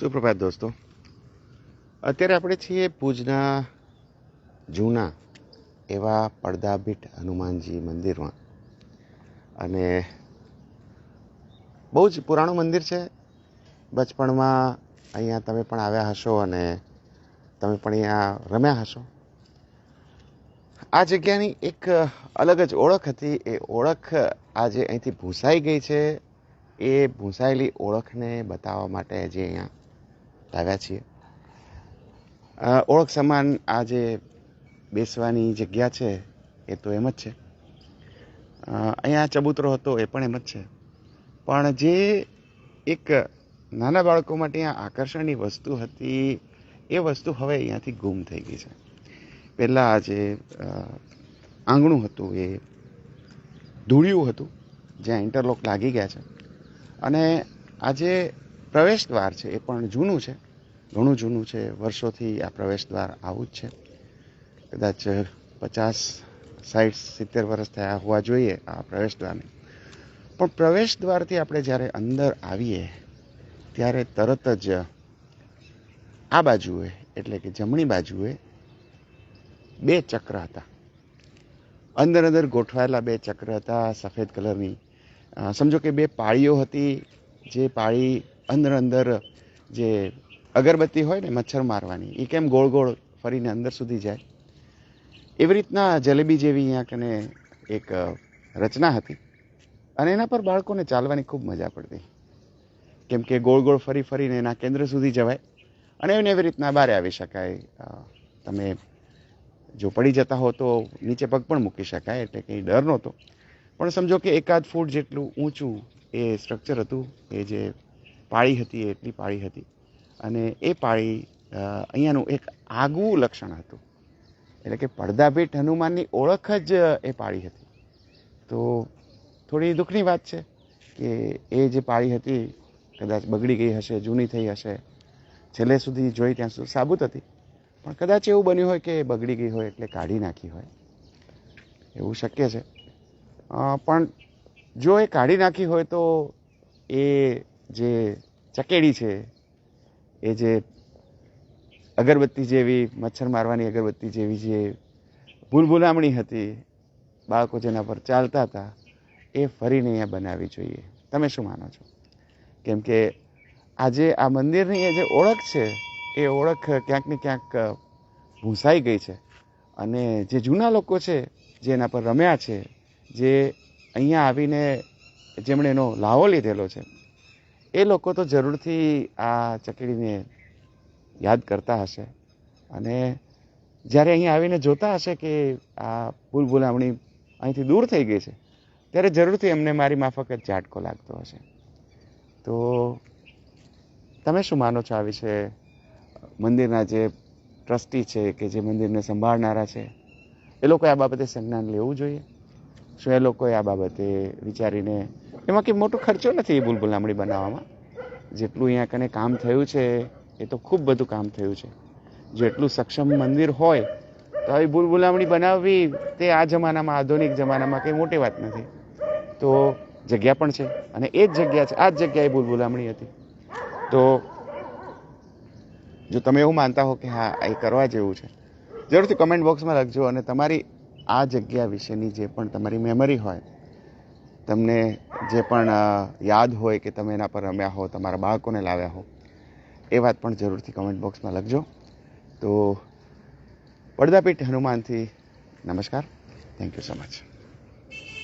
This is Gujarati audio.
સુપ્રભાત દોસ્તો. અત્યારે આપણે છીએ ભુજના જૂના એવા પડદાભીટ હનુમાનજી મંદિરમાં. અને બહુ જ પુરાણું મંદિર છે. બચપણમાં અહીંયા તમે પણ આવ્યા હશો અને તમે પણ અહીંયા રમ્યા હશો. આ જગ્યાની એક અલગ જ ઓળખ હતી. એ ઓળખ આજે અહીંથી ભૂંસાઈ ગઈ છે. એ ભૂંસાયેલી ઓળખને બતાવવા માટે જે અહીંયા લાવ્યા છીએ. ઓળખ સમાન આ જે બેસવાની જગ્યા છે, એ તો એમ જ છે. અહીંયા ચબૂતરો હતો, એ પણ એમ જ છે. પણ જે એક નાના બાળકો માટે અહીંયા આકર્ષણની વસ્તુ હતી, એ વસ્તુ હવે અહીંયાથી ગુમ થઈ ગઈ છે. પહેલાં જે આંગણું હતું, એ ધૂળિયું હતું, જ્યાં ઇન્ટરલોક લાગી ગયા છે. અને આ જે પ્રવેશ દ્વાર છે, એ પણ જૂનું છે. ઘણું જૂનું છે, વર્ષોથી આ પ્રવેશ દ્વાર આવું જ છે. કદાચ પચાસ સાઠ સિત્તેર વર્ષ થયા હોવા જોઈએ આ પ્રવેશ દ્વારને પણ પ્રવેશ દ્વારથી આપણે જ્યારે અંદર આવીએ, ત્યારે તરત જ આ બાજુએ, એટલે કે જમણી બાજુએ બે ચક્ર હતા. અંદર અંદર ગોઠવાયેલા બે ચક્ર હતા, સફેદ કલરની. સમજો કે બે પાળીઓ હતી, જે પાળી અંદર અંદર જે અગરબત્તી હોય ને મચ્છર મારવાની એ કેમ ગોળ ગોળ ફરીને અંદર સુધી જાય? એવી રીતના જલેબી જેવી અહીંયા કને એક રચના હતી. અને એના પર બાળકોને ચાલવાની ખૂબ મજા પડતી. કેમ કે ગોળ ગોળ ફરી ફરીને એના કેન્દ્ર સુધી જવાય. અને એને એવી રીતના બહાર આવી શકાય. તમે જો પડી જતા હો તો નીચે પગ પણ મૂકી શકાય, એટલે કંઈ ડર નહોતો. પણ સમજો કે એકાદ ફૂટ જેટલું ઊંચું એ સ્ટ્રક્ચર હતું, એ જે પાળી હતી, એટલી પાળી હતી. અને એ પાળી અહીંયાનું એક આગવું લક્ષણ હતું. એટલે કે પડદાભેટ હનુમાનની ઓળખ જ એ પાળી હતી. તો થોડી દુઃખની વાત છે કે એ જે પાળી હતી, કદાચ બગડી ગઈ હશે, જૂની થઈ હશે, છેલ્લે સુધી જોઈ ત્યાં સુધી સાબુત હતી. પણ કદાચ એવું બન્યું હોય કે બગડી ગઈ હોય એટલે કાઢી નાખી હોય. એવું શક્ય છે. પણ જો એ કાઢી નાખી હોય તો એ જે ચકેડી છે, એ જે અગરબત્તી જેવી, મચ્છર મારવાની અગરબત્તી જેવી જે ભૂલભુલામણી હતી, બાળકો જેના પર ચાલતા હતા, એ ફરીને અહીંયા બનાવવી જોઈએ. તમે શું માનો છો? કેમ કે આજે આ મંદિરની જે ઓળખ છે, એ ઓળખ ક્યાંક ને ક્યાંક ભૂંસાઈ ગઈ છે. અને જે જૂના લોકો છે, જે એના પર રમ્યા છે, જે અહીંયા આવીને જેમણે એનો લાવો લીધેલો છે એ લોકો તો જરૂરથી આ ચકડીને યાદ કરતા હશે. અને જ્યારે અહીં આવીને જોતા હશે કે આ ભૂલ ભૂલામણી અહીંથી દૂર થઈ ગઈ છે, ત્યારે જરૂરથી એમને મારી માફક જ ઝાટકો લાગતો હશે. તો તમે શું માનો છો આ વિશે? મંદિરના જે ટ્રસ્ટી છે કે જે મંદિરને સંભાળનારા છે, એ લોકોએ આ બાબતે સંજ્ઞાન લેવું જોઈએ? શું એ લોકોએ આ બાબતે વિચારીને એમાં કંઈ મોટો ખર્ચો નથી એ ભૂલભુલામણી બનાવવામાં. જેટલું અહીંયા કને કામ થયું છે, એ તો ખૂબ બધું કામ થયું છે. જો એટલું સક્ષમ મંદિર હોય, તો આવી ભૂલભુલામણી બનાવવી તે આ જમાનામાં, આધુનિક જમાનામાં કંઈ મોટી વાત નથી. તો જગ્યા પણ છે, અને એ જ જગ્યા છે, આ જ જગ્યાએ ભૂલભુલામણી હતી. તો જો તમે એવું માનતા હો કે હા એ કરવા જેવું છે, જરૂરથી કમેન્ટ બોક્સમાં લખજો અને તમારી આ જગ્યા વિશેની જે પણ તમારી મેમરી હોય તમને જે પણ યાદ હોય કે તમે એના પર રમ્યા હો, તમારા બાળકોને લાવ્યા હો, એ વાત પણ જરૂરથી કમેન્ટ બોક્સમાં લખજો. તો પડદાપીઠ હનુમાનથી નમસ્કાર. Thank you so much